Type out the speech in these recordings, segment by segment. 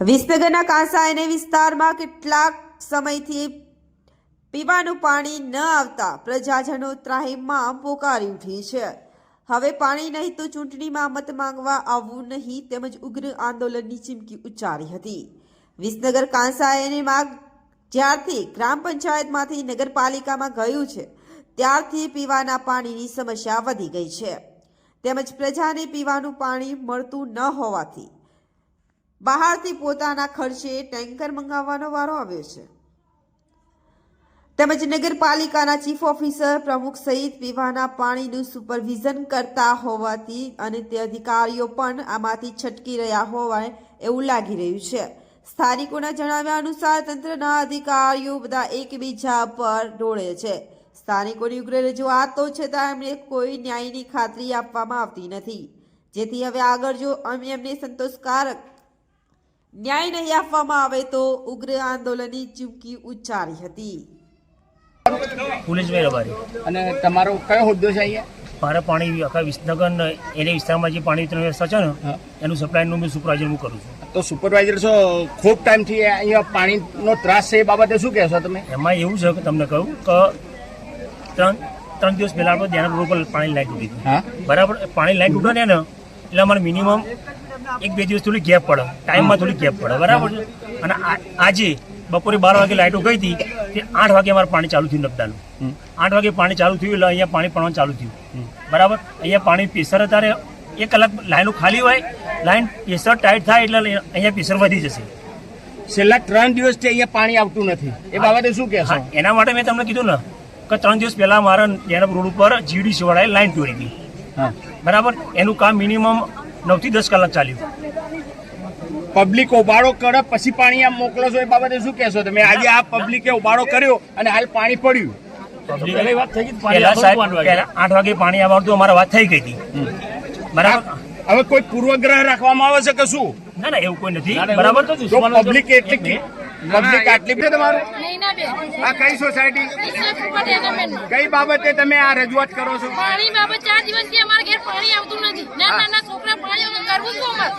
વિસનગરના કાંસાયને વિસ્તારમાં કેટલાક સમયથી પીવાનું પાણી ન આવતા પ્રજાજનો ત્રાહિમામ પોકારી ઉઠી છે. હવે પાણી નહીં તો ચૂંટણીમાં મત માંગવા આવવું નહીં તેમજ ઉગ્ર આંદોલનની ચીમકી ઉચ્ચારી હતી. વિસનગર કાંસાએની માંગ જ્યારથી ગ્રામ પંચાયતમાંથી નગરપાલિકામાં ગયું છે, ત્યારથી પીવાના પાણીની સમસ્યા વધી ગઈ છે. તેમજ પ્રજાને પીવાનું પાણી મળતું ન હોવાથી બહારથી પોતાના ખર્ચે ટેન્કર મંગાવવાનો વારો આવ્યો છે. તેમજ નગરપાલિકાના ચીફ ઓફિસર પ્રમુખ સહિત પીવાના પાણીનું સુપરવિઝન કરતા હોવાથી અને તે અધિકારીઓ પણ આમાંથી છટકી રહ્યા હોવાય એવું લાગી રહ્યું છે. સ્થાનિકોના જણાવ્યા અનુસાર તંત્રના અધિકારીઓ બધા એકબીજા પર ઢોળે છે. સ્થાનિકોની ઉગ્ર રજૂઆતો છતાં એમને કોઈ ન્યાયની ખાતરી આપવામાં આવતી નથી. જેથી હવે આગળ જો અમે એમને સંતોષકારક ન્યાય નહીં આપવામાં આવે તો ઉગ્ર આંદોલનની ચીમકી ઉચ્ચારી હતી. પોલીસભાઈ રબારી. અને તમારો કયો હોદ્દો છે અહીંયા? મારે પાણી આખા વિસનગર ને એને વિસ્તારમાં જે પાણી વિતરણ વ્યવસ્થા છે ને એનું સપ્લાયનું મેં સુપરવાઇઝર હું કરું છું. તો સુપરવાઇઝર છો ખૂબ ટાઈમથી અહીંયા પાણીનો ત્રાસ છે એ બાબતે શું કહેશો તમે? એમાં એવું છે કે તમને કહું કે ત્રણ ત્રણ દિવસ પહેલાં આપણે ધ્યાન રોડ પર પાણી લાઇટ તૂટી બરાબર પાણી લાઇટ તૂટે ને ને એટલે અમારે મિનિમમ એક બે દિવસ થોડી ગેપ પડે. ટાઈમમાં થોડી ગેપ પડે. બરાબર છે? અને આજે બપોરે બાર વાગે લાઇટો ગઈ હતી તે આઠ વાગે અમારે પાણી ચાલુ થયું નબદાનું. આઠ વાગે પાણી ચાલુ થયું એટલે અહીંયા પાણી પડવાનું ચાલુ થયું. બરાબર? અહીંયા પાણી પ્રેશર અત્યારે એક કલાક લાઈનો ખાલી હોય લાઈન પ્રેશર ટાઈટ થાય એટલે અહીંયા પ્રેશર વધી જશે. છેલ્લા ત્રણ દિવસથી અહીંયા પાણી આવતું નથી. એ બાબતે શું કહેશો? એના માટે મેં તમને કીધું ને કે ત્રણ દિવસ પહેલાં મારા યાનપ રોડ ઉપર જીડી વાળાએ લાઈન તોડી હતી. બરાબર? એનું કામ મિનિમમ નવથી દસ કલાક ચાલ્યું. પબ્લિક ઉબાડો કરે પછી પાણી આમ મોકલો છો એ બાબતે શું કહેશો તમે? આજે આ પબ્લિકે ઉબાડો કર્યો અને હાલ પાણી પડ્યું. પહેલા સાહેબ પહેલા આઠ વાગે પાણી આવવાનું અમારા વાત થઈ ગઈ હતી. બરાબર? હવે કોઈ પૂર્વગ્રહ રાખવામાં આવે છે કે શું? ના ના એવું કોઈ નથી. બરાબર? તો પબ્લિક એટલી પબ્લિક આટલી છે તમારું? આ કઈ સોસાયટી કઈ બાબતે તમે આ રજૂઆત કરો છો? પાણી બાબત ચાર દિવસથી અમારા ઘેર પાણી આવતું નથી. નાના નાના છોકરા પાણી વગર કરવું શું અમારે?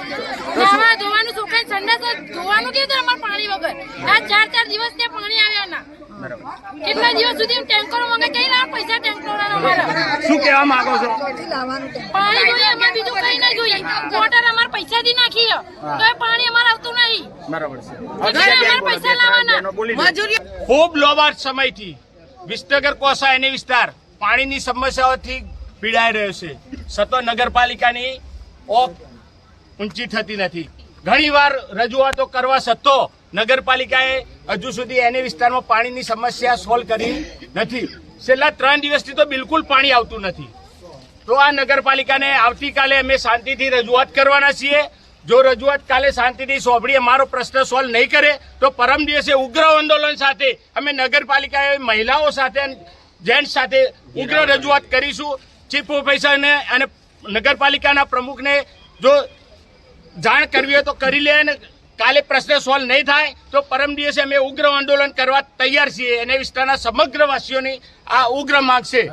નાવા ધોવાનું છોકરા સંડાસ ધોવાનું કેવું અમારે પાણી વગર. આ ચાર ચાર દિવસ ત્યાં પાણી આવ્યા ના. કેટલા દિવસ સુધી ટેન્કરો મંગે કઈ ના પૈસા ટેન્કરો અમારા. શું કહેવા માંગો છો? પાણી જોઈએ અમારે બીજું કઈ ના જોઈએ. મોટર અમારે પૈસાથી નાખીએ. તો પાણી ખૂબ લોબાર સમયથી વિસનગર કોસા એની વિસ્તાર પાણીની સમસ્યાઓથી પીડાઈ રહ્યો છે. સતો નગરપાલિકાની ઓપ ઊંચી થતી નથી. ઘણીવાર રજૂઆતો કરવા સતો નગરપાલિકાએ હજુ સુધી એની વિસ્તારમાં પાણીની સમસ્યા સોલ્વ કરી નથી. છેલ્લા ત્રણ દિવસથી તો બિલકુલ પાણી આવતું નથી. તો આ નગરપાલિકાને આવતીકાલે અમે શાંતિથી રજૂઆત કરવાના છીએ. જો રજૂઆત કાલે શાંતિથી સોંપડી મારો પ્રશ્ન સોલ્વ નહીં કરે તો પરમ દિવસે ઉગ્ર આંદોલન સાથે અમે નગરપાલિકાએ મહિલાઓ સાથે જેન્ટ્સ સાથે ઉગ્ર રજૂઆત કરીશું. ચીફ ઓફિસરને અને નગરપાલિકાના પ્રમુખને જો જાણ કરવી હોય તો કરી લે અને કાલે પ્રશ્ન સોલ્વ નહીં થાય તો પરમ દિવસે અમે ઉગ્ર આંદોલન કરવા તૈયાર છીએ. અને વિસ્તારના સમગ્ર વાસીઓની આ ઉગ્ર માંગ છે.